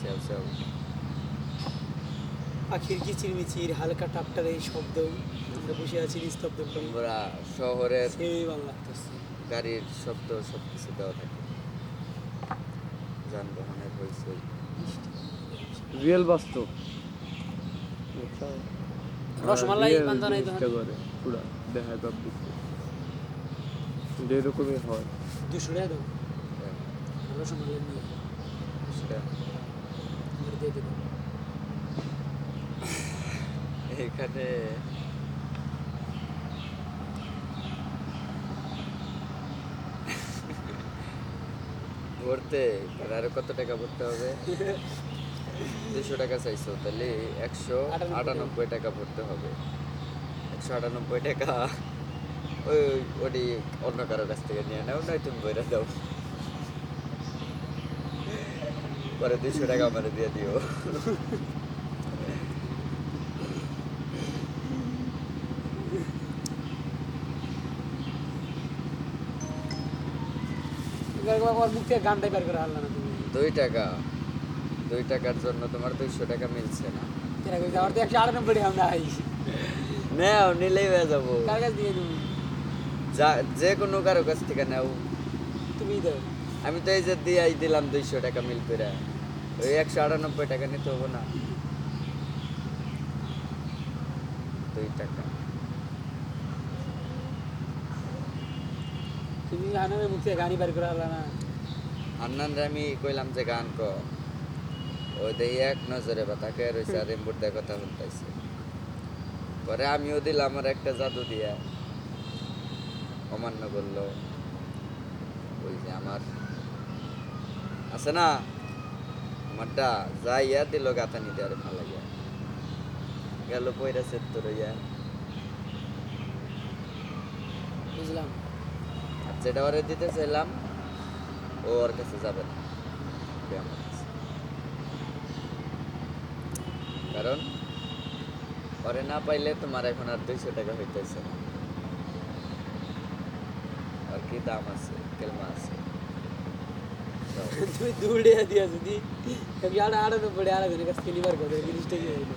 সেও সেও। পাখির কিচিরমিচির হালকা টাপটার এই শব্দ আমরা বসে আছি নিস্তব্ধ আমরা শহরের সেই গাড়ির শব্দ সব কিছু দেওয়া থাকে। যানবাহনের হইচই। রিয়েল বাস্তব। রসমালাই Real বান্ধা নাই জিনিসটা করে পুরা দেখায় পাবলিক যেরকমই হয়। দুশো টাকা দেবো রসমালাই নিয়ে। এখানে ভরতে আরও কত টাকা ভরতে হবে? দুশো টাকা চাইছো, তাহলে একশো আটানব্বই টাকা। ভরতে হবে। একশো আটানব্বই টাকা ওই, ওটি অন্য কারও কাছ থেকে নিয়ে নাও নয় তুমি বইরা দাও। পরে দুশো টাকা আমার দিয়ে দিও। দুই টাকা। দুই টাকার জন্য তোমার দুইশো টাকা মিলছে না। নেও নিলেই হয়ে যাব। যে কোনো কারও কাছ থেকে নেও। তুমি দাও। আমি তো এই যে দিয়াই দিলাম দুইশো টাকা মিল পেরা ওই একশো আটানব্বই টাকা নিতে হব না। দুই টাকা। তুমি হানানের মুখ থেকে গানই বের করে হারলা না? হান্নান রে আমি কইলাম যে গান ক। ও দেখি এক নজরে বা তাকে রয়েছে আর এমবুর দিয়ে কথা শুনতেছে পরে আমিও দিলাম আমার একটা জাদু দিয়া। অমান্য করল। ওই যে আমার আছে না? আমারটা যাইয়া দিল গাথানি দিয়ে আরে ভালো লাগিয়া গেল পয়রা সেট তো রইয়া বুঝলাম। আর যেটা ওরে দিতে চাইলাম ও ওর কাছে যাবে না। কারণ ওরে না পাইলে তোমার এখন আর দুইশো টাকা হইতেছে না। কি দাম আছে কেলমা আছে। তুমি দৌড়ে দিয়ে যদি আমি আড়া আড়ানো পড়ে আড়া জনের কাছ নিবার কথা জিনিসটা কি হইল